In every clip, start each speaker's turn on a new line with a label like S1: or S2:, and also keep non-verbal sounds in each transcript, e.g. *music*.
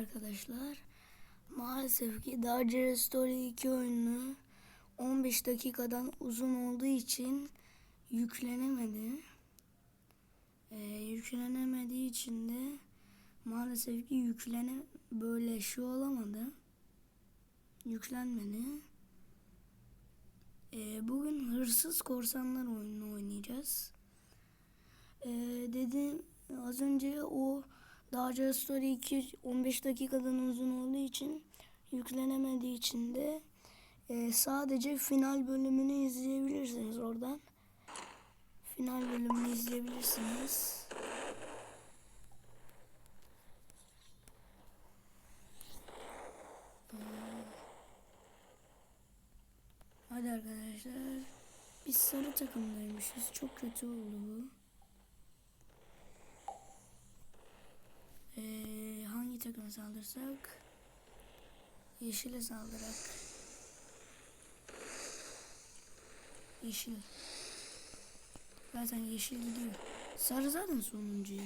S1: arkadaşlar. Maalesef ki Dark Story 2 oyunu 15 dakikadan uzun olduğu için yüklenemedi. Ee, yüklenemediği için de maalesef ki yüklene böyle şu olamadı. Yüklenmedi. Ee, bugün Hırsız Korsanlar oyununu oynayacağız. Ee, dedim az önce o Dark Story 2 15 dakikadan uzun olduğu için yüklenemediği için de e, sadece final bölümünü izleyebilirsiniz oradan. Final bölümünü izleyebilirsiniz. Hadi arkadaşlar. Biz sarı takımdaymışız. Çok kötü oldu bu. Ee, hangi takıma saldırsak? Yeşile saldırak. Yeşil. Zaten yeşil gidiyor. Sarı zaten sonuncu ya.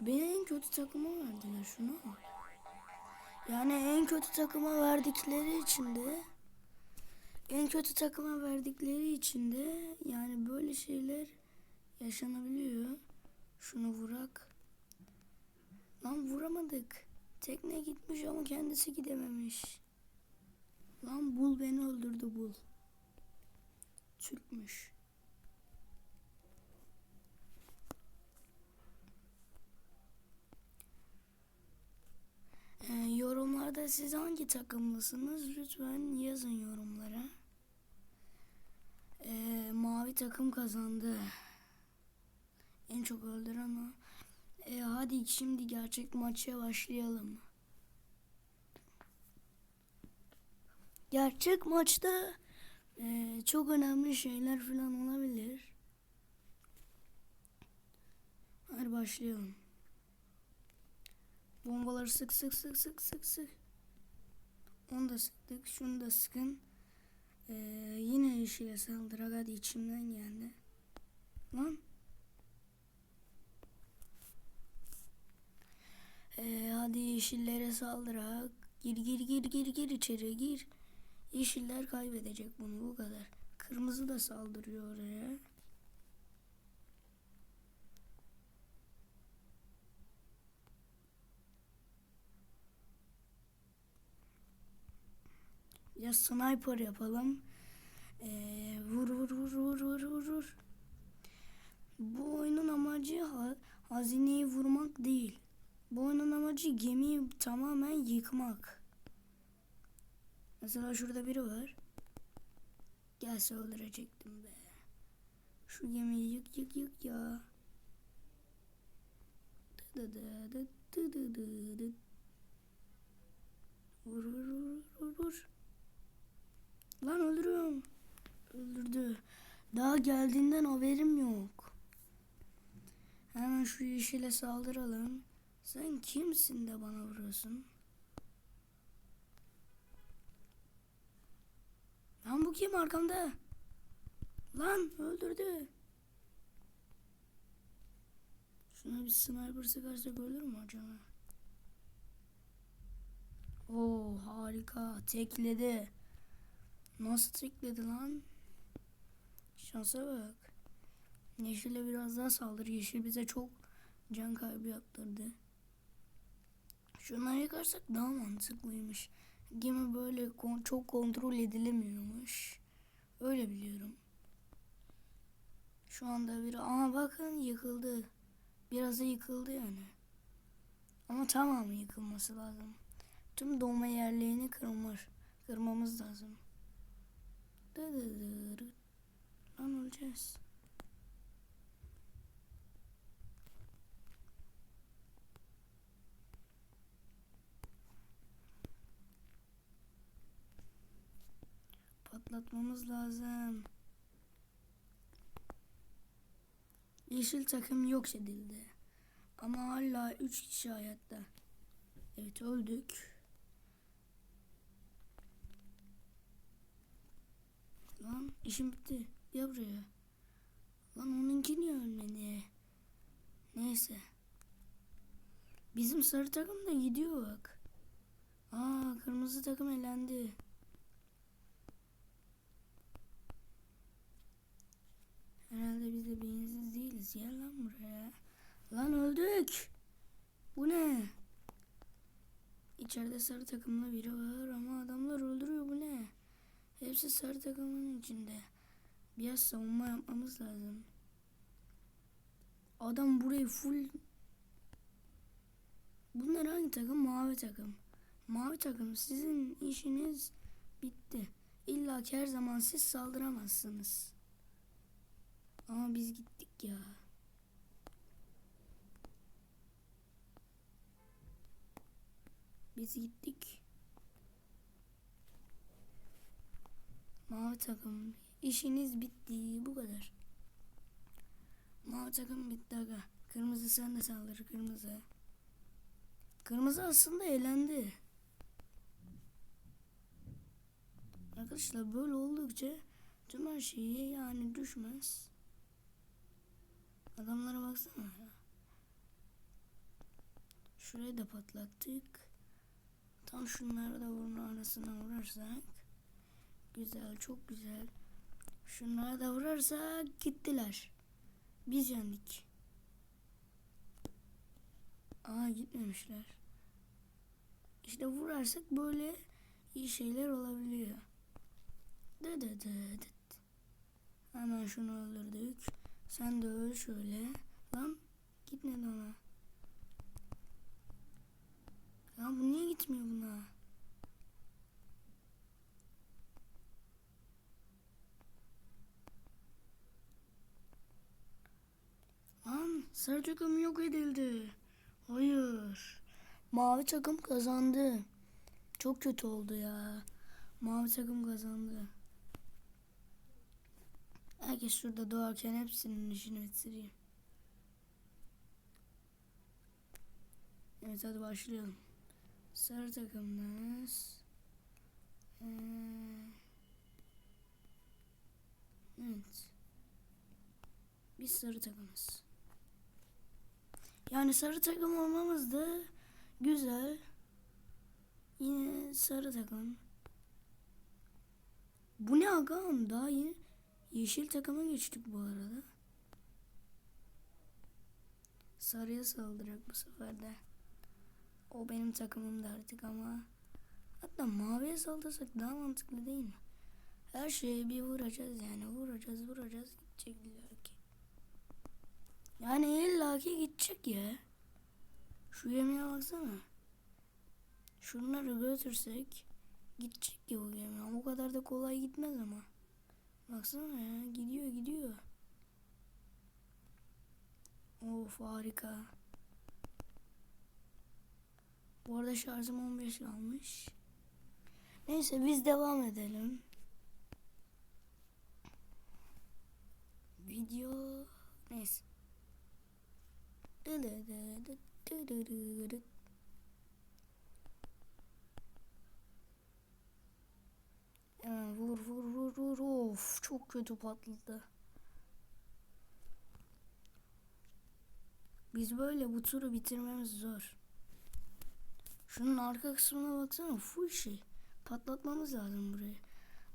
S1: Beni en kötü takıma verdiler şunu. Yani en kötü takıma verdikleri için de en kötü takıma verdikleri için de yani böyle şeyler yaşanabiliyor. Şunu vurak. Lan vuramadık. Tekne gitmiş ama kendisi gidememiş. Lan bul beni öldürdü bul. Türkmüş. Ee, yorumlarda siz hangi takımlısınız? Lütfen yazın yorumlara. Ee, mavi takım kazandı. En çok öldüren o. E, hadi şimdi gerçek maça başlayalım. Gerçek maçta e, çok önemli şeyler falan olabilir. Hadi başlayalım. Bombaları sık sık sık sık sık sık. Onu da sıktık. Şunu da sıkın. Ee, yine yeşile saldırak. Hadi içimden geldi. Lan. Ee, hadi yeşillere saldırak. Gir gir gir gir gir içeri gir. Yeşiller kaybedecek bunu bu kadar. Kırmızı da saldırıyor oraya. Ya sniper yapalım. Ee, vur vur vur vur vur vur vur. Bu oyunun amacı ha, hazineyi vurmak değil. Bu oyunun amacı gemiyi tamamen yıkmak. Mesela şurada biri var. Gelse öldürecektim be. Şu gemiyi yık yık yık ya. Vur vur vur vur vur. Lan öldürüyorum. Öldürdü. Daha geldiğinden haberim yok. Hemen şu yeşile saldıralım. Sen kimsin de bana vuruyorsun? Lan bu kim arkamda? Lan öldürdü. Şuna bir sniper sıkarsak ölür mü acaba? Oo harika tekledi. Nasıl tekledi lan? Şansa bak. Yeşil'e biraz daha saldır. Yeşil bize çok can kaybı yaptırdı. Şunları yakarsak daha mantıklıymış. Gemi böyle kon- çok kontrol edilemiyormuş. Öyle biliyorum. Şu anda bir ama bakın yıkıldı. Biraz da yıkıldı yani. Ama tamamı yıkılması lazım. Tüm doğma yerlerini kırmır. Kırmamız lazım. Lan öleceğiz. Patlatmamız lazım. Yeşil takım yok edildi. Ama hala 3 kişi hayatta. Evet öldük. Lan işim bitti. Gel buraya. Lan onunki niye ölmedi? Neyse. Bizim sarı takım da gidiyor bak. Aa kırmızı takım elendi. Herhalde biz de beyinsiz değiliz. Gel lan buraya. Lan öldük. Bu ne? İçeride sarı takımlı biri var ama adamlar öldürüyor bu ne? Hepsi sarı takımın içinde. Biraz savunma yapmamız lazım. Adam burayı full... Bunlar hangi takım? Mavi takım. Mavi takım sizin işiniz bitti. İlla ki her zaman siz saldıramazsınız. Ama biz gittik ya. Biz gittik. Mavi takım işiniz bitti bu kadar. Mavi takım bitti aga. Kırmızı sen de saldır kırmızı. Kırmızı aslında eğlendi. Arkadaşlar böyle oldukça tüm her şeyi yani düşmez. Adamlara baksana. Şurayı da patlattık. Tam şunları da burnu arasına vurarsak. Güzel çok güzel. Şunlara da vurarsak gittiler. Biz yendik. Aa gitmemişler. İşte vurarsak böyle iyi şeyler olabiliyor. Dı dı dı dı. Hemen şunu öldürdük. Sen de öl şöyle. Lan gitmedi ona. Lan bu niye gitmiyor buna? Lan sarı takım yok edildi. Hayır. Mavi takım kazandı. Çok kötü oldu ya. Mavi takım kazandı. Herkes şurada doğarken hepsinin işini bitireyim. Evet hadi başlayalım. Sarı takımlarız. Ee, evet. Biz sarı takımız. Yani sarı takım olmamız da güzel. Yine sarı takım. Bu ne agam daha yeni yeşil takıma geçtik bu arada. Sarıya saldıracak bu sefer de. O benim takımımdı artık ama hatta maviye saldırsak daha mantıklı değil mi? Her şeye bir vuracağız yani vuracağız vuracağız gidecek ki. Yani illaki gidecek ya. Şu yemeğe baksana. Şunları götürsek gidecek ya bu gemi. O kadar da kolay gitmez ama. Baksana ya gidiyor gidiyor. Of harika. Bu arada şarjım 15 kalmış. Neyse biz devam edelim. Video neyse. Hemen vur vur vur vur of çok kötü patladı. Biz böyle bu turu bitirmemiz zor. Şunun arka kısmına baksana full şey. Patlatmamız lazım burayı.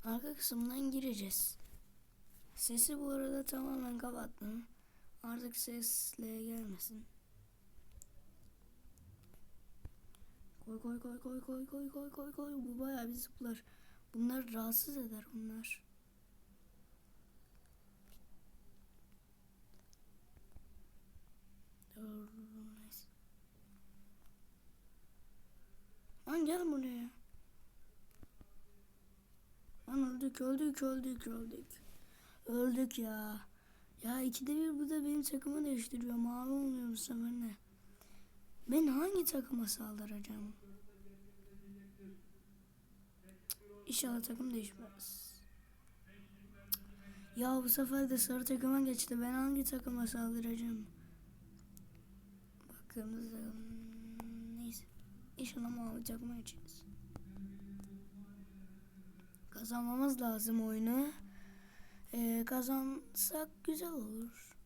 S1: Arka kısımdan gireceğiz. Sesi bu arada tamamen kapattım. Artık sesle gelmesin. Koy koy koy koy koy koy koy koy koy. Bu bayağı bir zıplar. Bunlar rahatsız eder bunlar. Dur, neyse. Lan gel buraya. Lan öldük öldük öldük öldük. Öldük ya. Ya ikide bir bu da benim takımı değiştiriyor. Mavi oluyor bu ne? Ben hangi takıma saldıracağım? İnşallah takım değişmez. Ya bu sefer de sarı takıma geçti. Ben hangi takıma saldıracağım? Kırmızı neyse. İnşallah mavi takıma geçeriz. Kazanmamız lazım oyunu. Ee, kazansak güzel olur.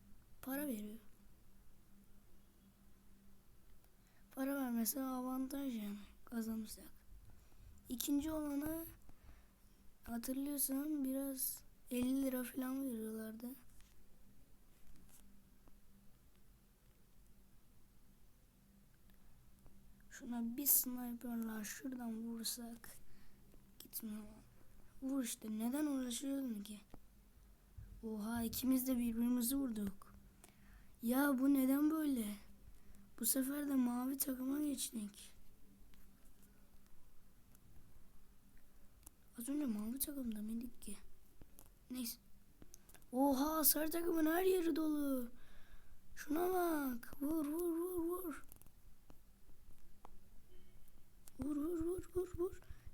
S1: Para veriyor. Para vermesi avantaj yani kazanırsak. İkinci olana hatırlıyorsan biraz 50 lira falan veriyorlardı. Şuna bir sniperla şuradan vursak gitmiyor. Vur işte neden uğraşıyordun ki? Oha ikimiz de birbirimizi vurduk. Ya bu neden böyle? Bu sefer de mavi takıma geçtik. Az önce mavi takımda mıydık ki? Neyse. Oha sarı takımın her yeri dolu. Şuna bak. Vur vur. Vur vur vur vur vur.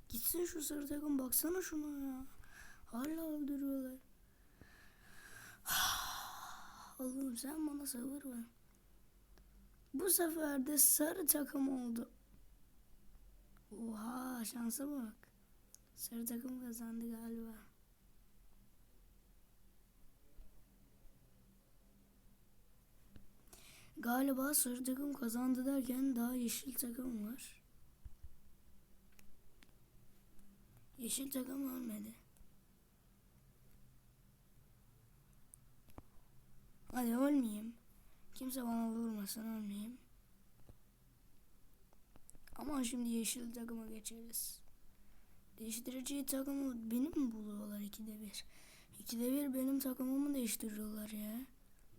S1: Gitsin şu sarı takım baksana şuna ya. Hala öldürüyorlar. *sighs* Allah'ım sen bana sabır ver. Bu sefer de sarı takım oldu. Oha şansa bak. Sarı takım kazandı galiba. Galiba sarı takım kazandı derken daha yeşil takım var. Yeşil takım ölmedi. Hadi ölmeyeyim. Kimse bana vurmasın ölmeyeyim. Ama şimdi yeşil takıma geçeriz. Değiştirici takımı benim mi buluyorlar ikide bir? İkide bir benim takımımı değiştiriyorlar ya.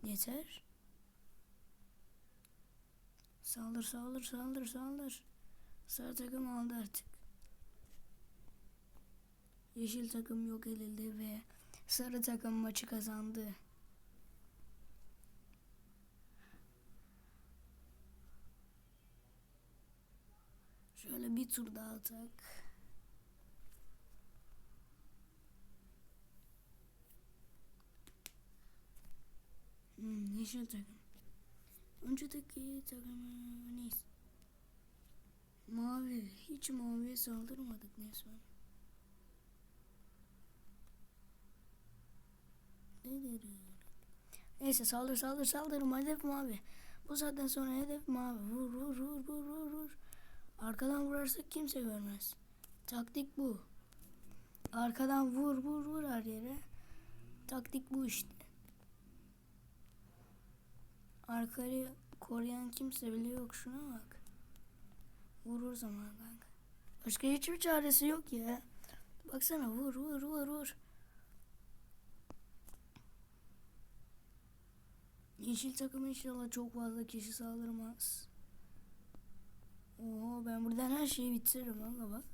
S1: Yeter. Saldır saldır saldır saldır. Sarı takım aldı artık. Yeşil takım yok edildi ve sarı takım maçı kazandı. Şöyle bir tur daha atak. Hmm, yeşil takım. Öncedeki takım neyse. Mavi. Hiç maviye saldırmadık neyse. Neyse saldır saldır saldır hedef mavi. Bu saatten sonra hedef mavi. Vur vur vur vur vur vur. Arkadan vurarsak kimse görmez. Taktik bu. Arkadan vur vur vur her yere. Taktik bu işte. Arkayı koruyan kimse bile yok. Şuna bak. Vurur zaman kanka. Başka hiçbir çaresi yok ya. Baksana vur vur vur vur. Yeşil takım inşallah çok fazla kişi saldırmaz. Oo ben buradan her şeyi bitiririm kanka bak.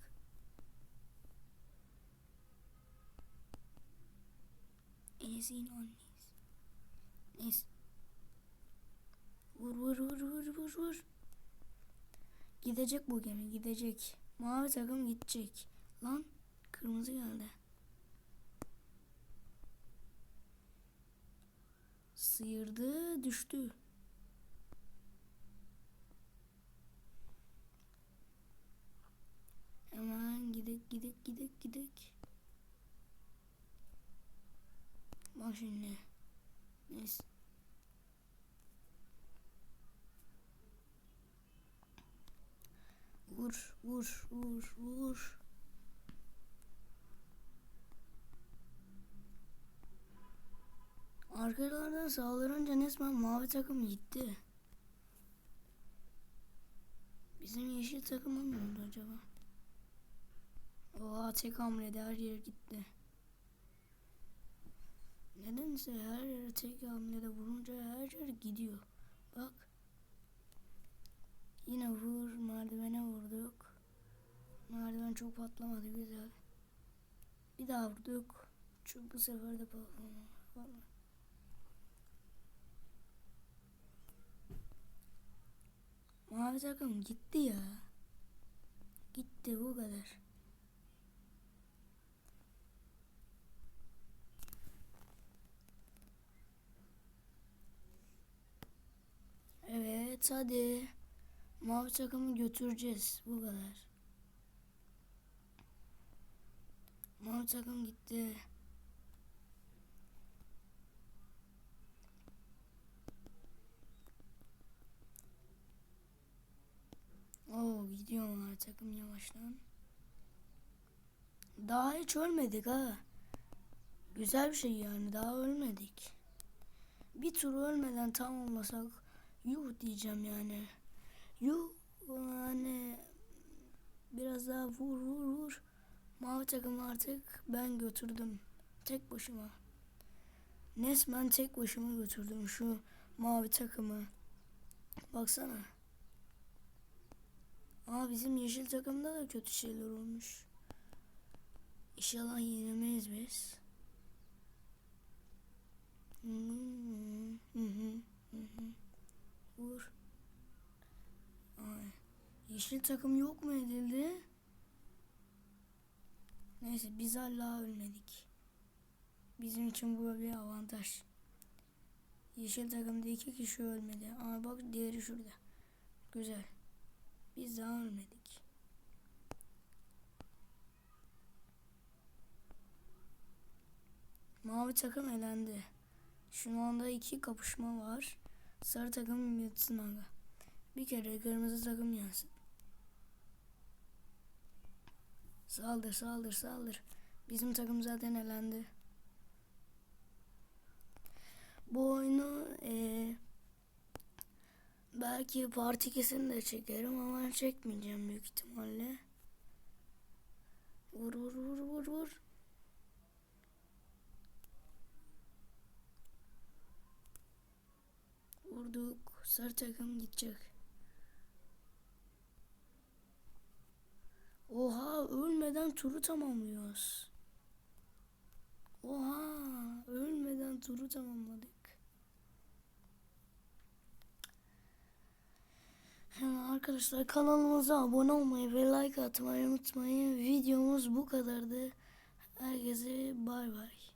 S1: Enes'in annesi. Neyse. Vur vur vur vur vur vur. Gidecek bu gemi gidecek. Mavi takım gidecek. Lan kırmızı geldi. Sıyırdı düştü. Hemen gidek gidek gidek gidek. Bak şimdi. Neyse. Vur vur vur vur. Arkalardan saldırınca resmen mavi takım gitti. Bizim yeşil takıma ne oldu acaba? Oha tek hamlede her yer gitti. Nedense her yere tek hamlede vurunca her yer gidiyor. Bak. Yine vur merdivene vurduk. Merdiven çok patlamadı güzel. Bir daha vurduk. Çünkü bu sefer de patlamadı. Mavi takım gitti ya. Gitti bu kadar. Evet hadi. Mavi takımı götüreceğiz. Bu kadar. Mavi takım gitti. Gidiyor mavi takım yavaştan. Daha hiç ölmedik ha. Güzel bir şey yani daha ölmedik. Bir tur ölmeden tamamlasak yuh diyeceğim yani. Yuh yani biraz daha vur vur vur. Mavi takım artık ben götürdüm. Tek başıma. Resmen tek başıma götürdüm şu mavi takımı. Baksana. Aa bizim yeşil takımda da kötü şeyler olmuş. İnşallah yenemeyiz biz. Vur. Yeşil takım yok mu edildi? Neyse biz hala ölmedik. Bizim için bu bir avantaj. Yeşil takımda iki kişi ölmedi. Ama bak diğeri şurada. Güzel. Biz daha ölmedik. Mavi takım elendi. Şu anda iki kapışma var. Sarı takım yatsın aga. Bir kere kırmızı takım yansın. Saldır saldır saldır. Bizim takım zaten elendi. Bu oyunu eee belki part 2'sini de çekerim ama çekmeyeceğim büyük ihtimalle. Vur vur vur vur vur. Vurduk. Sarı takım gidecek. Oha ölmeden turu tamamlıyoruz. Oha ölmeden turu tamamladık. Arkadaşlar kanalımıza abone olmayı ve like atmayı unutmayın. Videomuz bu kadardı. Herkese bay bay.